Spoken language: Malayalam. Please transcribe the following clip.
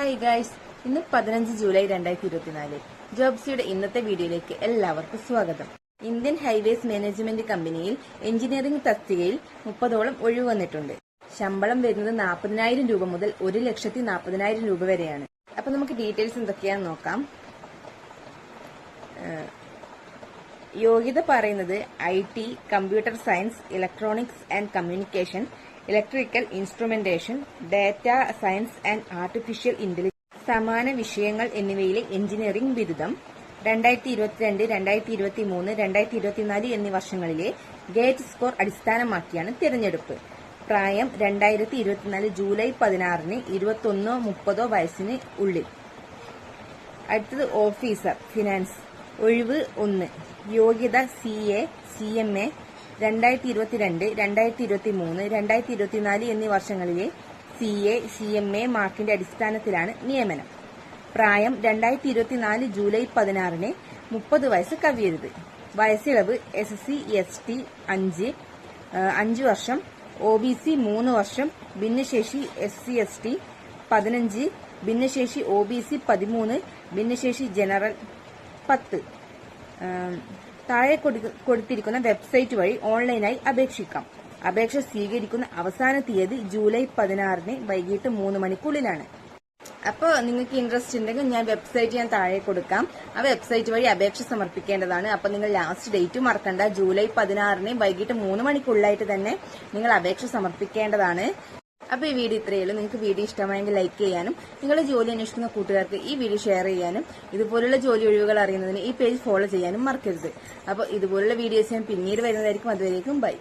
ഹായ് ഗൈസ് ഇന്ന് പതിനഞ്ച് ജൂലൈ രണ്ടായിരത്തി ഇരുപത്തിനാല്. ജോബ്സിയുടെ ഇന്നത്തെ വീഡിയോയിലേക്ക് എല്ലാവർക്കും സ്വാഗതം. ഇന്ത്യൻ ഹൈവേസ് മാനേജ്മെന്റ് കമ്പനിയിൽ എഞ്ചിനീയറിംഗ് തസ്തികയിൽ മുപ്പതോളം ഒഴിവ് വന്നിട്ടുണ്ട്. ശമ്പളം വരുന്നത് നാൽപ്പതിനായിരം രൂപ മുതൽ ഒരു ലക്ഷത്തി നാൽപ്പതിനായിരം രൂപ വരെയാണ്. അപ്പൊ നമുക്ക് ഡീറ്റെയിൽസ് എന്തൊക്കെയാണെന്ന് നോക്കാം. യോഗ്യത പറയുന്നത് I T computer science electronics and communication electrical instrumentation data science and artificial intelligence സമാന വിഷയങ്ങൾ എന്നിവയിലെ എഞ്ചിനീയറിംഗ് ബിരുദം രണ്ടായിരത്തി ഇരുപത്തിരണ്ട് രണ്ടായിരത്തി ഇരുപത്തി മൂന്ന് രണ്ടായിരത്തി ഇരുപത്തിനാല് എന്നീ വർഷങ്ങളിലെ ഗേറ്റ് സ്കോർ അടിസ്ഥാനമാക്കിയാണ് തിരഞ്ഞെടുപ്പ്. പ്രായം രണ്ടായിരത്തി ഇരുപത്തിനാല് ജൂലൈ പതിനാറിന് ഇരുപത്തൊന്നോ മുപ്പതോ വയസ്സിന് ഉള്ളിൽ. അടുത്തത് ഓഫീസർ ഫിനാൻസ്. ഒഴിവ് ഒന്ന്. യോഗ്യത C A C M A രണ്ടായിരത്തി ഇരുപത്തിരണ്ട് രണ്ടായിരത്തി ഇരുപത്തി മൂന്ന് രണ്ടായിരത്തി ഇരുപത്തിനാല് എന്നീ വർഷങ്ങളിലെ C A C M A മാർക്കിന്റെ അടിസ്ഥാനത്തിലാണ് നിയമനം. പ്രായം രണ്ടായിരത്തി ഇരുപത്തിനാല് ജൂലൈ പതിനാറിന് മുപ്പത് വയസ്സ് കവിയരുത്. വയസ്സിളവ് എസ് സി എസ് ടി അഞ്ച് അഞ്ച് വർഷം ഒ ബി സി മൂന്ന് വർഷം ഭിന്നശേഷി എസ് സി എസ് ടി പതിനഞ്ച് ഭിന്നശേഷി ഒ ബി സി പതിമൂന്ന് ഭിന്നശേഷി ജനറൽ പത്ത്. താഴെ കൊടുത്തിരിക്കുന്ന വെബ്സൈറ്റ് വഴി ഓൺലൈനായി അപേക്ഷിക്കാം. അപേക്ഷ സ്വീകരിക്കുന്ന അവസാന തീയതി ജൂലൈ പതിനാറിന് വൈകിട്ട് മൂന്ന് മണിക്കുള്ളിലാണ്. അപ്പോൾ നിങ്ങൾക്ക് ഇൻട്രസ്റ്റ് ഉണ്ടെങ്കിൽ ഞാൻ വെബ്സൈറ്റ് ഞാൻ താഴെ കൊടുക്കാം. ആ വെബ്സൈറ്റ് വഴി അപേക്ഷ സമർപ്പിക്കേണ്ടതാണ്. അപ്പോൾ നിങ്ങൾ ലാസ്റ്റ് ഡേറ്റ് മറക്കണ്ട. ജൂലൈ പതിനാറിന് വൈകിട്ട് മൂന്ന് മണിക്കുള്ളായിട്ട് തന്നെ നിങ്ങൾ അപേക്ഷ സമർപ്പിക്കേണ്ടതാണ്. അപ്പൊ ഈ വീഡിയോ ഇത്രയേ ഉള്ളൂ. നിങ്ങൾക്ക് വീഡിയോ ഇഷ്ടമായെങ്കിൽ ലൈക്ക് ചെയ്യാനും നിങ്ങളുടെ ജോലി അന്വേഷിക്കുന്ന കൂട്ടുകാർക്ക് ഈ വീഡിയോ ഷെയർ ചെയ്യാനും ഇതുപോലുള്ള ജോലി ഒഴിവുകൾ അറിയുന്നതിന് ഈ പേജ് ഫോളോ ചെയ്യാനും മറക്കരുത്. അപ്പോൾ ഇതുപോലുള്ള വീഡിയോസ് ഞാൻ പിന്നീട് വരുന്നതായിരിക്കും. അതുവരേക്കും ബൈ